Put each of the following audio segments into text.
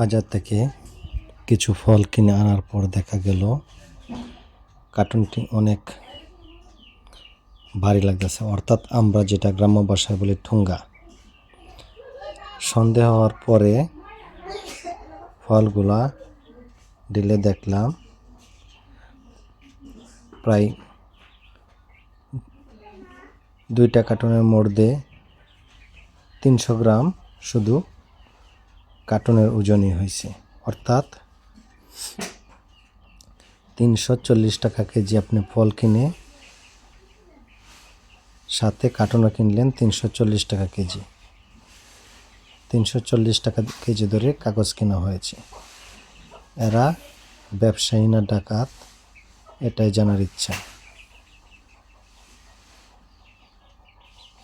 বাজার থেকে কিছু ফল কিনে আনার পর দেখা গেল কার্টুনটি অনেক ভারী লাগতেছে। অর্থাৎ আমরা যেটা গ্রাম্য ভাষায় বলি ঠুঙ্গা। সন্দেহ হওয়ার পরে ফলগুলা দিলে দেখলাম। প্রায় দুইটা কার্টুনের মধ্যে তিনশো গ্রাম শুধু কার্টুনের ওজনই হয়েছে। অর্থাৎ তিনশো চল্লিশ টাকা কেজি আপনি ফল কিনে সাথে কার্টনও কিনলেন তিনশো চল্লিশ টাকা কেজি। তিনশো চল্লিশ টাকা কেজি ধরে কাগজ কেনা হয়েছে। এরা ব্যবসায়ী না ডাকাত, এটাই জানার ইচ্ছা।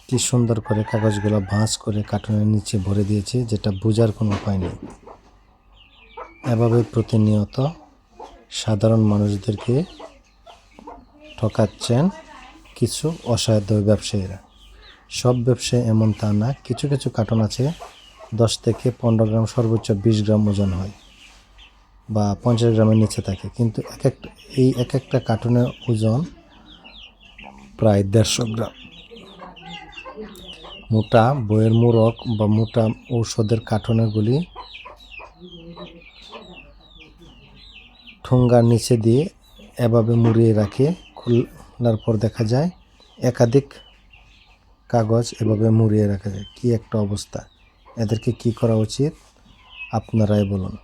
কি সুন্দর করে কাগজগুলো ভাঁজ করে কার্টুনের নিচে ভরে দিয়েছে, যেটা বোঝার কোনো উপায় নেই। এভাবে প্রতিনিয়ত সাধারণ মানুষদেরকে ঠকাচ্ছেন কিছু অসাধ্য ব্যবসায়ীরা। সব ব্যবসায়ী এমন তা না, কিছু কিছু কার্টুন আছে, দশ থেকে পনেরো গ্রাম, সর্বোচ্চ বিশ গ্রাম ওজন হয় বা পঞ্চাশ গ্রামের নিচে থাকে। কিন্তু এক একটা এই এক একটা কার্টুনের ওজন প্রায় দেড়শো গ্রাম। মোটা বইয়ের মোড়ক বা মোটা ঔষধের কার্টুনগুলি ঠোঙ্গার নিচে দিয়ে এভাবে মুড়িয়ে রাখে। খোলার পর দেখা যায় একাধিক কাগজ এভাবে মুড়িয়ে রাখা যায়। কি একটা অবস্থা। এদেরকে কি করা উচিত? আপনারাই বলুন।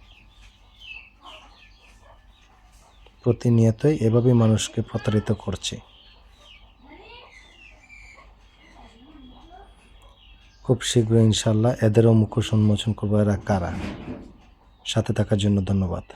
প্রতিনিয়তই এভাবে মানুষকে প্রতারিত করছে। খুব শীঘ্র ইনশাল্লাহ এদেরও মুখোশ উন্মোচন করব এরা কারা? সাথে থাকার জন্য ধন্যবাদ।